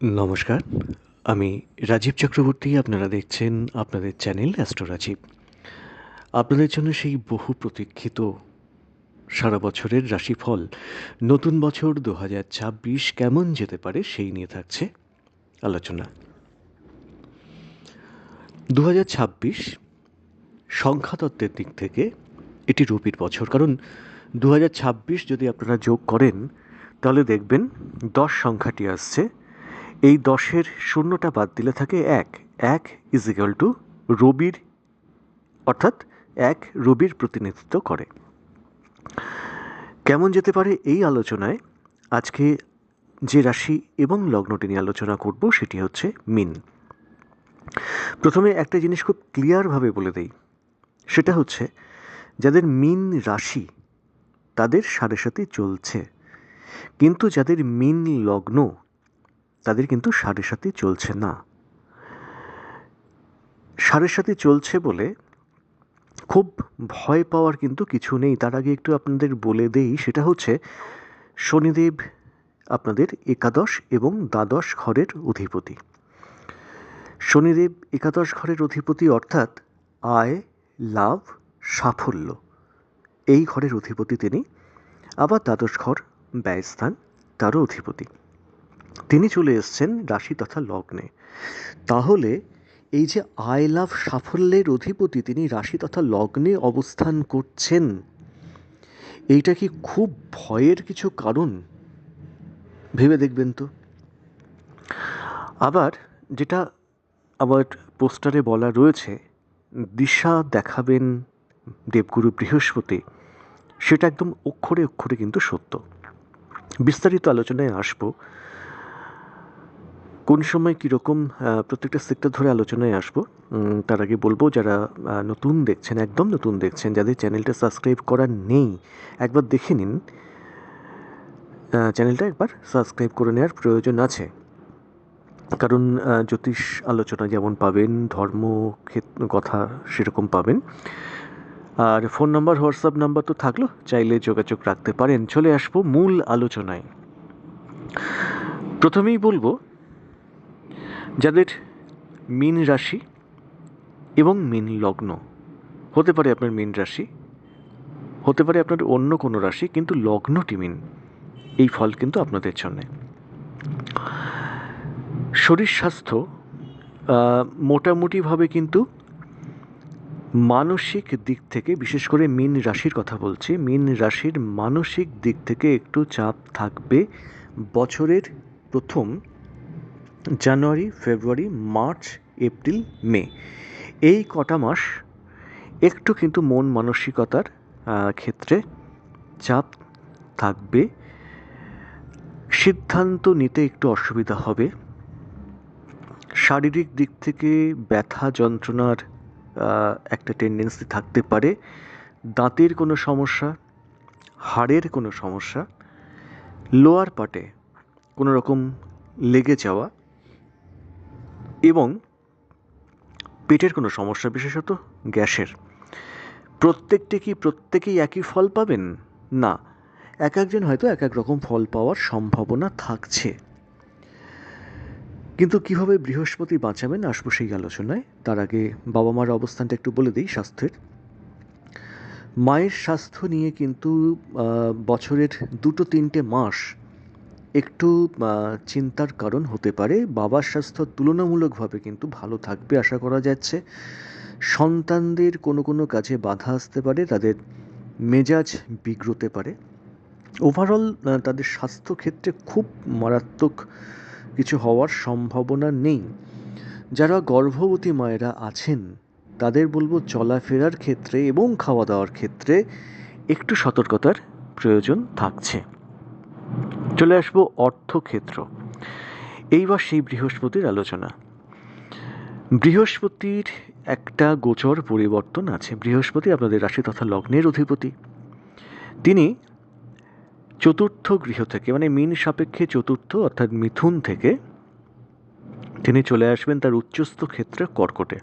নমস্কার। আমি রাজীব চক্রবর্তী, আপনারা দেখছেন আপনাদের চ্যানেল অ্যাস্ট্রো রাজীব। আপনাদের জন্য সেই বহু প্রতীক্ষিত সারা বছরের রাশিফল, নতুন বছর দু হাজার ছাব্বিশ কেমন যেতে পারে সেই নিয়ে থাকছে আলোচনা। দু হাজার ছাব্বিশ সংখ্যাতত্ত্বের দিক থেকে এটি রবির বছর, কারণ দু হাজার ছাব্বিশ যদি আপনারা যোগ করেন, তাহলে দেখবেন দশ সংখ্যাটি আসছে। এই দশের শূন্যটা বাদ দিলে থাকে এক। এক ইজ ইকাল টু রবির, অর্থাৎ এক রবির প্রতিনিধিত্ব করে। কেমন যেতে পারে এই আলোচনায়? আজকে যে রাশি এবং লগ্নটি নিয়ে আলোচনা করব সেটি হচ্ছে মিন। প্রথমে একটা জিনিস খুব ক্লিয়ারভাবে বলে দেই। সেটা হচ্ছে, যাদের মিন রাশি, তাদের সাড়ে সাথে চলছে। কিন্তু যাদের মিন লগ্ন তাদের কিন্তু সাড়ে সাথে চলছে না। সাড়ে সাথে চলছে বলে খুব ভয় পাওয়ার কিন্তু কিছু নেই। তার আগে একটু আপনাদের বলে দেই, সেটা হচ্ছে শনিদেব আপনাদের একাদশ এবং দ্বাদশ ঘরের অধিপতি। শনিদেব একাদশ ঘরের অধিপতি অর্থাৎ আয়, লাভ, সাফল্য। এই ঘরের অধিপতি তিনি। আবার দ্বাদশ ঘর ব্যয়স্থান, তারও অধিপতি। তিনি চলে এসছেন রাশি তথা লগ্নে। তাহলে এই যে আই লাভ সাফল্যের অধিপতি তিনি রাশি তথা লগ্নে অবস্থান করছেন, এইটা কি খুব ভয়ের কিছু কারণ? ভেবে দেখবেন তো। আবার যেটা আবার পোস্টারে বলা রয়েছে, দিশা দেখাবেন দেবগুরু বৃহস্পতি, সেটা একদম অক্ষরে অক্ষরে কিন্তু সত্য। বিস্তারিত আলোচনায় আসব। কোন সময় কীরকম প্রত্যেকটা সেক্টর ধরে আলোচনায় আসব? তার আগে বলব, যারা নতুন দেখছেন, একদম নতুন দেখছেন, যাদের চ্যানেলটা সাবস্ক্রাইব করা নেই, একবার দেখে নিন। চ্যানেলটা একবার সাবস্ক্রাইব করে নেওয়ার প্রয়োজন আছে। কারণ জ্যোতিষ আলোচনা যেমন পাবেন, ধর্ম কথা সেরকম পাবেন। আর ফোন নাম্বার, হোয়াটসঅ্যাপ নাম্বার তো থাকল, চাইলে যোগাযোগ রাখতে পারেন। চলে আসব মূল আলোচনায়। প্রথমেই বলব যাদের মিন রাশি এবং মিন লগ্ন, হতে পারে আপনার মিন রাশি, হতে পারে আপনার অন্য কোনো রাশি, কিন্তু লগ্নটি মিন, এই ফল কিন্তু আপনাদের জন্য। শরীর স্বাস্থ্য মোটামুটিভাবে কিন্তু মানসিক দিক থেকে, বিশেষ করে মিন রাশির কথা বলছি, মিন রাশির মানসিক দিক থেকে একটু চাপ থাকবে বছরের প্রথম জানুয়ারি, ফেব্রুয়ারি, মার্চ, এপ্রিল, মে। এই কটা মাস একটু কিন্তু মন মানসিকতার ক্ষেত্রে চাপ থাকবে। সিদ্ধান্ত নিতে একটু অসুবিধা হবে। শারীরিক দিক থেকে ব্যথা, যন্ত্রণার একটা টেন্ডেন্সি থাকতে পারে। দাঁতের কোনো সমস্যা, হাড়ের কোনো সমস্যা লোয়ার পার্টে কোনো রকম লেগে যাওয়া এবং পেটের কোনো সমস্যা, বিশেষত গ্যাসের। প্রত্যেকটি কি প্রত্যেকেই একই ফল পাবেন? না, এক একজন হয়তো এক এক রকম ফল পাওয়ার সম্ভাবনা থাকছে। কিন্তু কীভাবে বৃহস্পতি বাঁচাবেন আসব সেই আলোচনায়। তার আগে বাবা মার অবস্থানটা একটু বলে দিই স্বাস্থ্যের। মায়ের স্বাস্থ্য নিয়ে কিন্তু বছরের দুটো তিনটে মাস একটু চিন্তার কারণ হতে পারে। বাবার স্বাস্থ্য তুলনামূলকভাবে কিন্তু ভালো থাকবে আশা করা যাচ্ছে। সন্তানদের কোনো কোনো কাজে বাধা আসতে পারে, তাদের মেজাজ বিগ্রতে পারে। ওভারঅল তাদের স্বাস্থ্যক্ষেত্রে খুব মারাত্মক কিছু হওয়ার সম্ভাবনা নেই। যারা গর্ভবতী মায়েরা আছেন, তাদের বলব চলাফেরার ক্ষেত্রে এবং খাওয়া দাওয়ার ক্ষেত্রে একটু সতর্কতার প্রয়োজন থাকছে। চলে আসব অর্থক্ষেত্র। এইবার সেই বৃহস্পতির আলোচনা। বৃহস্পতির একটা গোচর পরিবর্তন আছে। বৃহস্পতি আপনাদের রাশি তথা লগ্নের অধিপতি। তিনি চতুর্থ গৃহ থেকে মানে মিন সাপেক্ষে চতুর্থ অর্থাৎ মিথুন থেকে, তিনি চলে আসবেন তার উচ্চস্থ ক্ষেত্রে কর্কটে।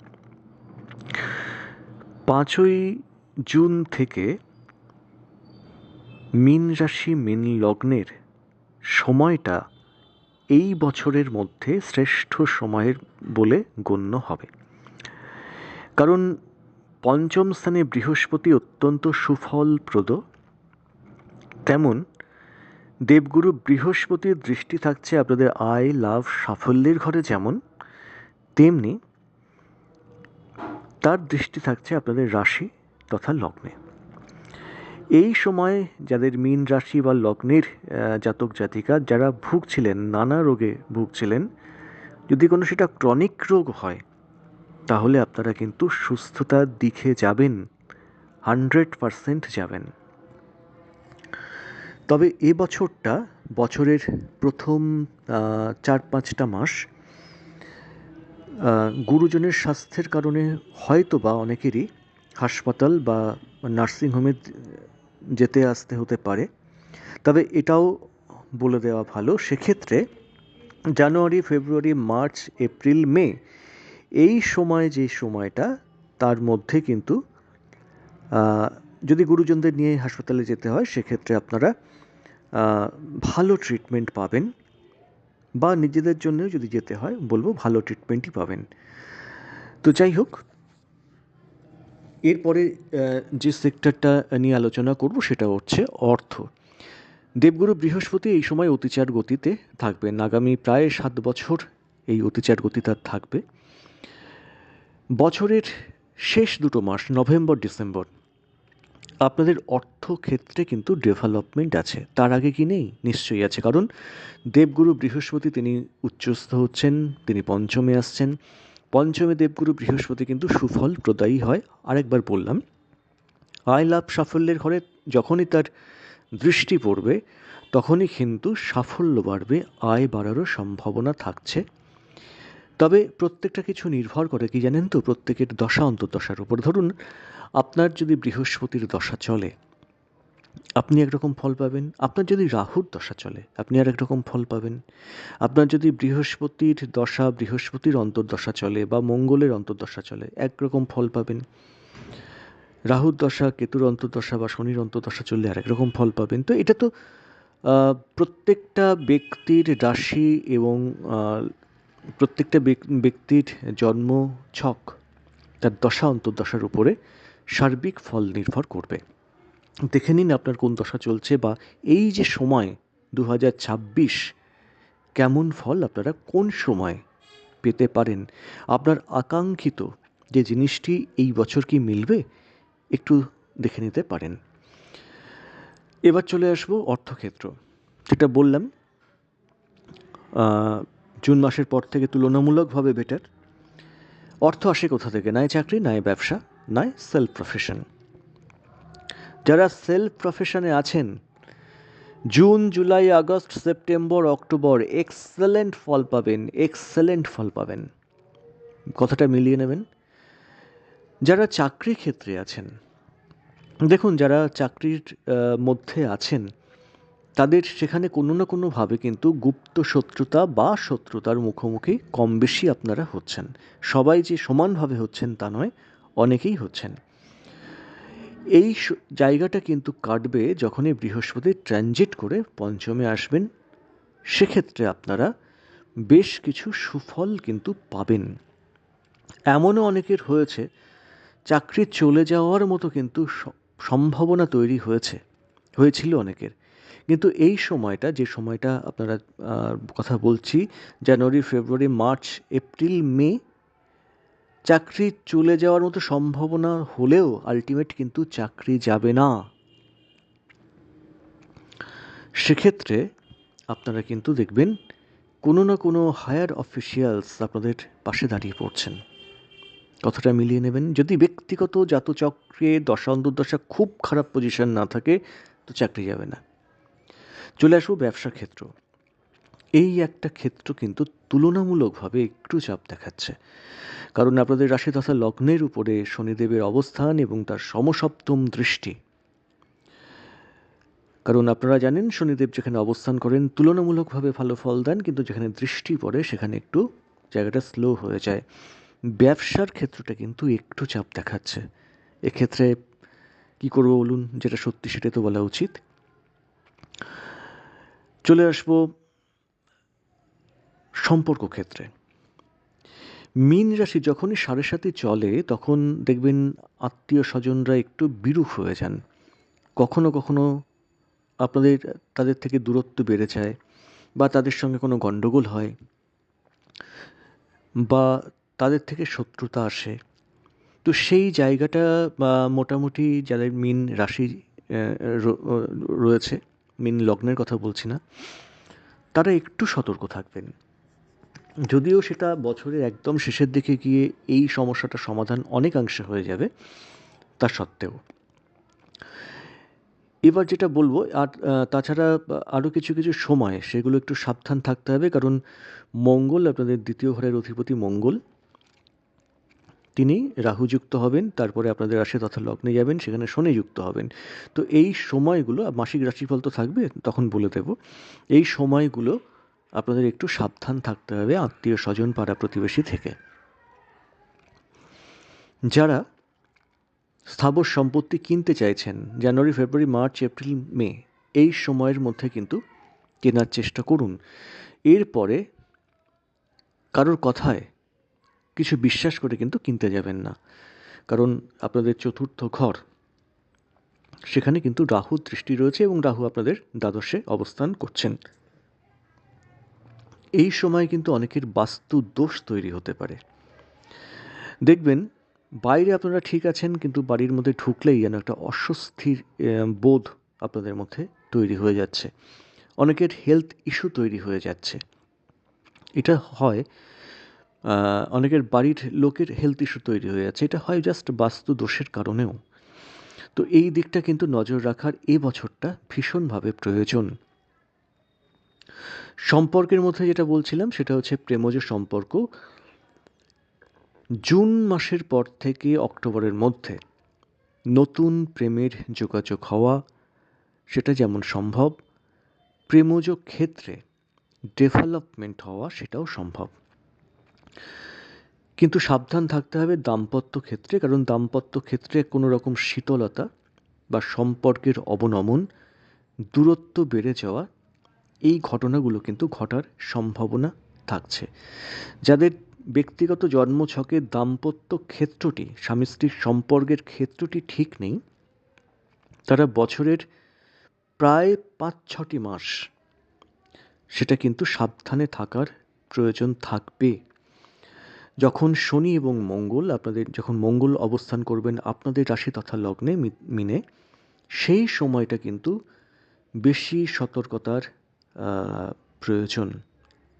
পাঁচই জুন থেকে মিন রাশি, মিন লগ্নের সময়টা এই বছরের মধ্যে শ্রেষ্ঠ সময়ের বলে গণ্য হবে। কারণ পঞ্চম স্থানে বৃহস্পতি অত্যন্ত সুফলপ্রদ। তেমন দেবগুরু বৃহস্পতির দৃষ্টি থাকছে আপনাদের আয়, লাভ, সাফল্যের ঘরে যেমন, তেমনি তার দৃষ্টি থাকছে আপনাদের রাশি তথা লগ্নে। এই সময় যাদের মীন রাশি বা লগ্নের জাতক জাতিকা যারা ভুগছিলেন, নানা রোগে ভুগছিলেন, যদি কোনো সেটা ক্রনিক রোগ হয়, তাহলে আপনারা কিন্তু সুস্থতার দিকে যাবেন হান্ড্রেড পারসেন্ট যাবেন। তবে এ বছরটা, বছরের প্রথম চার পাঁচটা মাস গুরুজনের স্বাস্থ্যের কারণে হয়তো বা অনেকেরই হাসপাতাল বা নার্সিংহোমে যেতে আসতে হতে পারে। তবে এটাও বলে দেওয়া ভালো, সেক্ষেত্রে জানুয়ারি, ফেব্রুয়ারি, মার্চ, এপ্রিল, মে এই সময় যে সময়টা, তার মধ্যে কিন্তু যদি গুরুজনদের নিয়ে হাসপাতালে যেতে হয়, সেক্ষেত্রে আপনারা ভালো ট্রিটমেন্ট পাবেন। বা নিজেদের জন্যও যদি যেতে হয়, বলব ভালো ট্রিটমেন্টই পাবেন। তো যাই হোক এরপরে যে সেক্টরটা নিয়ে আলোচনা করব সেটা হচ্ছে অর্থ। দেবগুরু বৃহস্পতি এই সময় অতিচার গতিতে থাকবেন। আগামী প্রায় সাত বছর এই অতিচার গতি তার থাকবে। বছরের শেষ দুটো মাস, নভেম্বর, ডিসেম্বর, আপনাদের অর্থক্ষেত্রে কিন্তু ডেভেলপমেন্ট আছে। তার আগে কি নেই? নিশ্চয়ই আছে। কারণ দেবগুরু বৃহস্পতি তিনি উচ্চস্থ হচ্ছেন, তিনি পঞ্চমে আসছেন। পঞ্চমে দেবগুরু বৃহস্পতি কিন্তু সুফল প্রদায়ী হয়, আরেকবার বললাম। আয় লাভ সাফল্যের ঘরে যখনই তার দৃষ্টি পড়বে, তখনই কিন্তু সাফল্য বাড়বে, আয় বাড়ারও সম্ভাবনা থাকছে। তবে প্রত্যেকটা কিছু নির্ভর করে কি জানেন তো? প্রত্যেকের দশা অন্তর্দশার উপর। ধরুন, আপনার যদি বৃহস্পতির দশা চলে আপনি একরকম ফল পাবেন। আপনার যদি রাহুর দশা চলে, আপনি আর একরকম ফল পাবেন। আপনার যদি বৃহস্পতির দশা, বৃহস্পতির অন্তর্দশা চলে বা মঙ্গলের অন্তর্দশা চলে, একরকম ফল পাবেন। রাহুর দশা, কেতুর অন্তর্দশা বা শনির অন্তর্দশা চললে আরেক রকম ফল পাবেন। তো এটা তো প্রত্যেকটা ব্যক্তির রাশি এবং প্রত্যেকটা ব্যক্তির জন্ম ছক তার দশা, অন্তর্দশার উপরে সার্বিক ফল নির্ভর করবে। দেখে নিন আপনার কোন দশা চলছে বা এই যে সময় দু হাজার ছাব্বিশ, কেমন ফল আপনারা কোন সময় পেতে পারেন? আপনার আকাঙ্ক্ষিত যে জিনিসটি এই বছর কি মিলবে, একটু দেখে নিতে পারেন। এবার চলে আসব অর্থক্ষেত্র। যেটা বললাম জুন মাসের পর থেকে তুলনামূলকভাবে বেটার অর্থ আসে কোথা থেকে? নয় চাকরি নয় ব্যবসা নয় সেলফ প্রফেশন যারা সেলফ প্রফেশনে আছেন, June, July, August, September, October, excellent ফল পাবেন, এক্সেলেন্ট ফল পাবেন। কথাটা মিলিয়ে নেবেন। যারা চাকরি ক্ষেত্রে আছেন, দেখুন, যারা চাকরির মধ্যে আছেন, তাদের সেখানে কোনো না কোনোভাবে কিন্তু গুপ্ত শত্রুতা বা শত্রুতার মুখোমুখি কম বেশি আপনারা হচ্ছেন। সবাই যে সমানভাবে হচ্ছেন তা নয়, অনেকেই হচ্ছেন। এই জায়গাটা কিন্তু কাটবে যখনই বৃহস্পতি ট্রানজিট করে পঞ্চমে আসবেন। সেক্ষেত্রে আপনারা বেশ কিছু সুফল কিন্তু পাবেন। এমনও অনেকের হয়েছে, চাকরি চলে যাওয়ার মতো কিন্তু সম্ভাবনা তৈরি হয়েছে, হয়েছিল অনেকের। কিন্তু এই সময়টা, যে সময়টা আপনারা কথা বলছি, জানুয়ারি, ফেব্রুয়ারি, মার্চ, এপ্রিল, মে চাকরি চলে যাওয়ার মতো সম্ভাবনা হলেও আলটিমেট কিন্তু চাকরি যাবে না। সেক্ষেত্রে আপনারা কিন্তু দেখবেন কোনো না কোনো হায়ার অফিসিয়ালস আপনাদের পাশে দাঁড়িয়ে পড়ছেন। কথাটা মিলিয়ে নেবেন, যদি ব্যক্তিগত জাতচক্রে দশা অন্তর্দশা খুব খারাপ পজিশন না থাকে, তো চাকরি যাবে না। চলে আসব ব্যবসা ক্ষেত্র। এই একটা ক্ষেত্র কিন্তু তুলনামূলকভাবে একটু চাপ দেখাচ্ছে। কারণ আপনাদের রাশি তথা লগ্নের উপরে শনিদেবের অবস্থান এবং তার সমসপ্তম দৃষ্টি। কারণ আপনারা জানেন, শনিদেব যেখানে অবস্থান করেন, তুলনামূলকভাবে ভালো ফল দেন, কিন্তু যেখানে দৃষ্টি পড়ে, সেখানে একটু জায়গাটা স্লো হয়ে যায়। ব্যবসার ক্ষেত্রটা কিন্তু একটু চাপ দেখাচ্ছে। এক্ষেত্রে কি করব বলুন? যেটা সত্যি সেটাই তো বলা উচিত। চলে আসব সম্পর্ক ক্ষেত্রে। মীন রাশি যখনই সাড়ে সাথে চলে, তখন দেখবেন আত্মীয় স্বজনরা একটু বিরূপ হয়ে যান। কখনো কখনো আপনাদের, তাদের থেকে দূরত্ব বেড়ে যায় বা তাদের সঙ্গে কোনো গণ্ডগোল হয় বা তাদের থেকে শত্রুতা আসে। তো সেই জায়গাটা বা মোটামুটি যাদের মিন রাশি রয়েছে, মিন লগ্নের কথা বলছি না, তারা একটু সতর্ক থাকবেন। যদিও সেটা বছরের একদম শেষের দিকে গিয়ে এই সমস্যাটা সমাধান অনেকাংশে হয়ে যাবে, তা সত্ত্বেও। এবার যেটা বলব, আর তাছাড়া আরও কিছু কিছু সময় সেগুলো একটু সাবধান থাকতে হবে, কারণ মঙ্গল, আপনাদের দ্বিতীয় ঘরের অধিপতি মঙ্গল, তিনি রাহুযুক্ত হবেন, তারপরে আপনাদের রাশি তথা লগ্নে যাবেন, সেখানে শনি যুক্ত হবেন। তো এই সময়গুলো, মাসিক রাশিফল তো থাকবে, তখন বলে দেব, এই সময়গুলো আপনাদের একটু সাবধান থাকতে হবে আত্মীয় স্বজন পাড়া প্রতিবেশী থেকে। যারা স্থাবর সম্পত্তি কিনতে চাইছেন, জানুয়ারি, ফেব্রুয়ারি, মার্চ, এপ্রিল, মে, এই সময়ের মধ্যে কিন্তু কেনার চেষ্টা করুন। এরপরে কারোর কথায় কিছু বিশ্বাস করে কিন্তু কিনতে যাবেন না। কারণ আপনাদের চতুর্থ ঘর, সেখানে কিন্তু রাহু দৃষ্টি রয়েছে এবং রাহু আপনাদের দ্বাদশে অবস্থান করছেন। এই সময় কিন্তু অনেকের বাস্তু দোষ তৈরি হতে পারে। দেখবেন, বাইরে আপনারা ঠিক আছেন, কিন্তু বাড়ির মধ্যে ঢুকলেই যেন একটা অস্বস্তির বোধ আপনাদের মধ্যে তৈরি হয়ে যাচ্ছে। অনেকের হেলথ ইস্যু তৈরি হয়ে যাচ্ছে। এটা হয় অনেকের বাড়ির লোকের হেলথ ইস্যু তৈরি হয়ে যাচ্ছে। এটা হয় জাস্ট বাস্তু দোষের কারণেও। তো এই দিকটা কিন্তু নজর রাখার এ বছরটা ভীষণভাবে প্রয়োজন। সম্পর্কের মধ্যে যেটা বলছিলাম, সেটা হচ্ছে প্রেমজ সম্পর্ক। জুন মাসের পর থেকে অক্টোবরের মধ্যে নতুন প্রেমের যোগাযোগ হওয়া, সেটা যেমন সম্ভব, প্রেমজ ক্ষেত্রে ডেভেলপমেন্ট হওয়া, সেটাও সম্ভব। কিন্তু সাবধান থাকতে হবে দাম্পত্য ক্ষেত্রে, কারণ দাম্পত্য ক্ষেত্রে কোনো রকম শীতলতা বা সম্পর্কের অবনমন দূরত্ব বেড়ে যাওয়া এই ঘটনাগুলো কিন্তু ঘটার সম্ভাবনা থাকছে। যাদের ব্যক্তিগত জন্মছকে দাম্পত্য ক্ষেত্রটি, স্বামী স্ত্রীর সম্পর্কের ক্ষেত্রটি ঠিক নেই, তারা বছরের প্রায় পাঁচ ছটি মাস সেটা কিন্তু সাবধানে থাকার প্রয়োজন থাকবে। যখন শনি এবং মঙ্গল আপনাদের, যখন মঙ্গল অবস্থান করবেন আপনাদের রাশি তথা লগ্নে মিনে, সেই সময়টা কিন্তু বেশি সতর্কতার প্রয়োজন।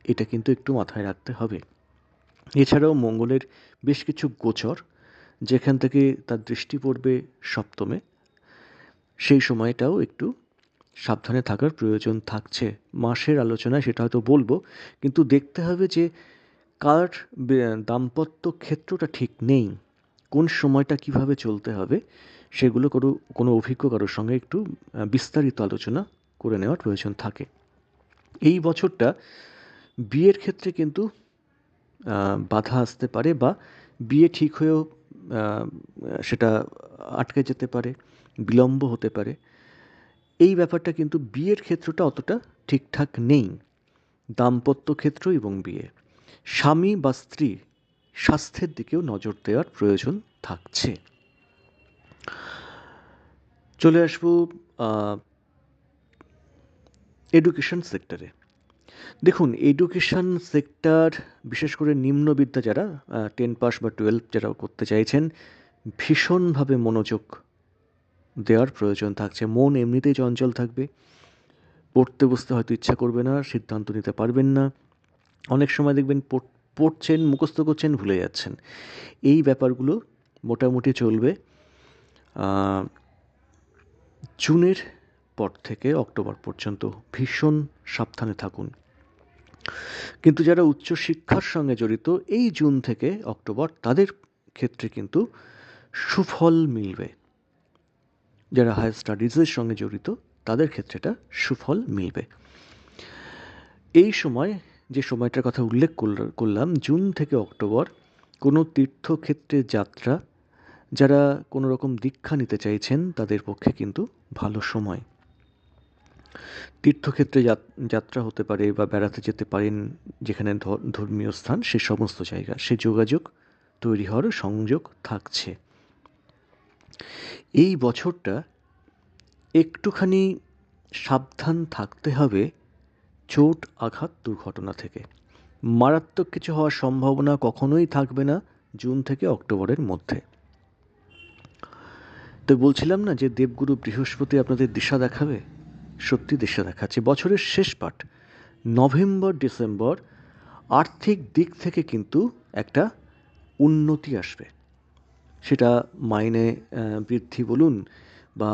এটা কিন্তু একটু মাথায় রাখতে হবে। এছাড়াও মঙ্গলের বেশ কিছু গোচর, যেখান থেকে তার দৃষ্টি পড়বে সপ্তমে। সেই সময়টাও একটু সাবধানে থাকার প্রয়োজন থাকছে। মাসের আলোচনায় সেটা হয়তো বলব, কিন্তু দেখতে হবে যে কার দাম্পত্য ক্ষেত্রটা ঠিক নেই। কোন সময়টা কীভাবে চলতে হবে, সেগুলো কোনো কোনো অভিজ্ঞ কারোর সঙ্গে একটু বিস্তারিত আলোচনা করে নেওয়ার প্রয়োজন থাকে। এই বছরটা বিয়ের ক্ষেত্রে কিন্তু বাধা আসতে পারে বা বিয়ে ঠিক হয়েও সেটা আটকে যেতে পারে, বিলম্ব হতে পারে। এই ব্যাপারটা কিন্তু বিয়ের ক্ষেত্রটা অতটা ঠিকঠাক নেই। দাম্পত্য ক্ষেত্র এবং বিয়ে। স্বামী বা স্ত্রী স্বাস্থ্যের দিকেও নজর দেওয়ার প্রয়োজন থাকছে। চলে আসব এডুকেশন সেক্টরে। দেখুন, এডুকেশন সেক্টর, বিশেষ করে নিম্নবিদ্যা যারা টেন পাস বা টুয়েলভ যারা করতে চাইছেন, ভীষণভাবে মনোযোগ দেওয়ার প্রয়োজন থাকছে। মন এমনিতেই চঞ্চল থাকবে। পড়তে বসতে হয়তো ইচ্ছা করবে না, সিদ্ধান্ত নিতে পারবেন না। অনেক সময় দেখবেন পড়ছেন, মুখস্থ করছেন, ভুলে যাচ্ছেন। এই ব্যাপারগুলো মোটামুটি চলবে। জুনের পর থেকে অক্টোবর পর্যন্ত ভীষণ সাবধানে থাকুন। কিন্তু যারা উচ্চশিক্ষার সঙ্গে জড়িত, এই জুন থেকে অক্টোবর তাদের ক্ষেত্রে কিন্তু সুফল মিলবে। যারা হায়ার স্টাডিজের সঙ্গে জড়িত, তাদের ক্ষেত্রে এটা সুফল মিলবে। এই সময়, যে সময়টার কথা উল্লেখ করলাম, জুন থেকে অক্টোবর কোনো তীর্থক্ষেত্রে যাত্রা, যারা কোনো রকম দীক্ষা নিতে চাইছেন, তাদের পক্ষে কিন্তু ভালো সময়। তীর্থক্ষেত্রে যাত- যাত্রা হতে পারে বা বেড়াতে যেতে পারেন যেখানে ধর্মীয় স্থান, সে সমস্ত জায়গা। সে যোগাযোগ তৈরি হওয়ার সংযোগ থাকছে। এই বছরটা একটুখানি সাবধান থাকতে হবে চোট আঘাত দুর্ঘটনা থেকে। মারাত্মক কিছু হওয়ার সম্ভাবনা কখনোই থাকবে না জুন থেকে অক্টোবরের মধ্যে। তো বলছিলাম না যে দেবগুরু বৃহস্পতি আপনাদের দিশা দেখাবে? সত্যি দিশা দেখাচ্ছে। বছরের শেষ পার্ট নভেম্বর, ডিসেম্বর, আর্থিক দিক থেকে কিন্তু একটা উন্নতি আসবে। সেটা মাইনে বৃদ্ধি বলুন বা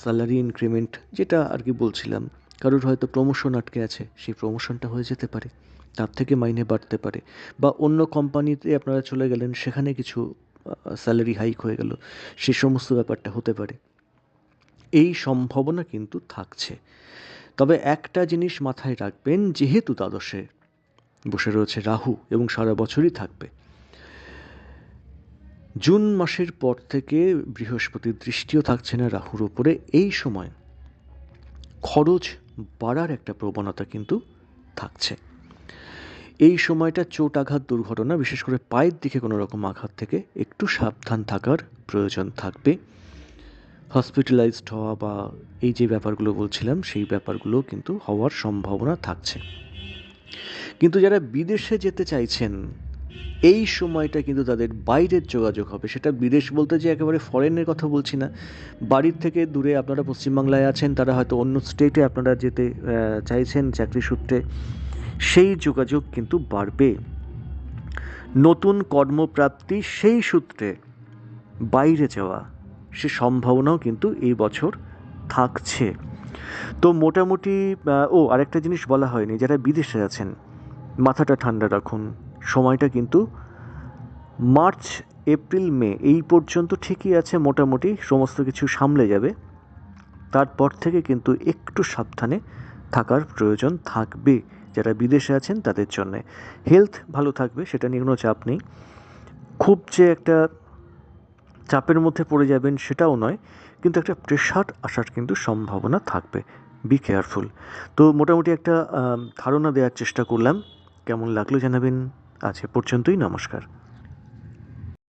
স্যালারি ইনক্রিমেন্ট যেটা আর কি বলছিলাম, কারোর হয়তো প্রমোশন আটকে আছে, সেই প্রমোশনটা হয়ে যেতে পারে, তার থেকে মাইনে বাড়তে পারে বা অন্য কোম্পানিতে আপনারা চলে গেলেন, সেখানে কিছু স্যালারি হাইক হয়ে গেল, সে সমস্ত ব্যাপারটা হতে পারে। এই সম্ভাবনা কিন্তু থাকছে। তবে একটা জিনিস মাথায় রাখবেন, যেহেতু দ্বাদশে বসে রয়েছে রাহু এবং সারা বছরই থাকবে। জুন মাসের পর থেকে বৃহস্পতির দৃষ্টিও থাকছে না রাহুর ওপরে। এই সময় খরচ বাড়ার একটা প্রবণতা কিন্তু থাকছে। এই সময়টা চোট আঘাত দুর্ঘটনা, বিশেষ করে পায়ের দিকে কোনো রকম আঘাত থেকে একটু সাবধান থাকার প্রয়োজন থাকবে। হসপিটালাইজড হওয়া বা এই যে ব্যাপারগুলো বলছিলাম, সেই ব্যাপারগুলো কিন্তু হওয়ার সম্ভাবনা থাকছে। কিন্তু যারা বিদেশে যেতে চাইছেন, এই সময়টা কিন্তু তাদের বাইরের যোগাযোগ হবে। সেটা বিদেশ বলতে যে একেবারে ফরেনের কথা বলছি না। বাড়ির থেকে দূরে আপনারা পশ্চিমবাংলায় আছেন, তারা হয়তো অন্য স্টেটে আপনারা যেতে চাইছেন চাকরি সূত্রে, সেই যোগাযোগ কিন্তু বাড়বে। নতুন কর্মপ্রাপ্তি সেই সূত্রে বাইরে যাওয়া সে সম্ভাবনাও কিন্তু এই বছর থাকছে। তো মোটামুটি ও, আরেকটা জিনিস বলা হয়নি, যারা বিদেশে আছেন, মাথাটা ঠান্ডা রাখুন, সময়টা কিন্তু মার্চ, এপ্রিল, মে, এই পর্যন্ত ঠিকই আছে, মোটামুটি সমস্ত কিছু সামলে যাবে। তারপর থেকে কিন্তু একটু সাবধানে থাকার প্রয়োজন থাকবে, যারা বিদেশে আছেন তাদের জন্য। হেলথ ভালো থাকবে, সেটা নিয়ে কোনো চাপ নেই। খুব যে একটা চাপের মধ্যে পড়ে যাবেন সেটাও নয়, কিন্তু একটা প্রেশার আসার কিন্তু সম্ভাবনা থাকবে। বি কেয়ারফুল তো মোটামুটি একটা ধারণা দেওয়ার চেষ্টা করলাম। কেমন লাগল জানাবেন? এ পর্যন্তই, নমস্কার।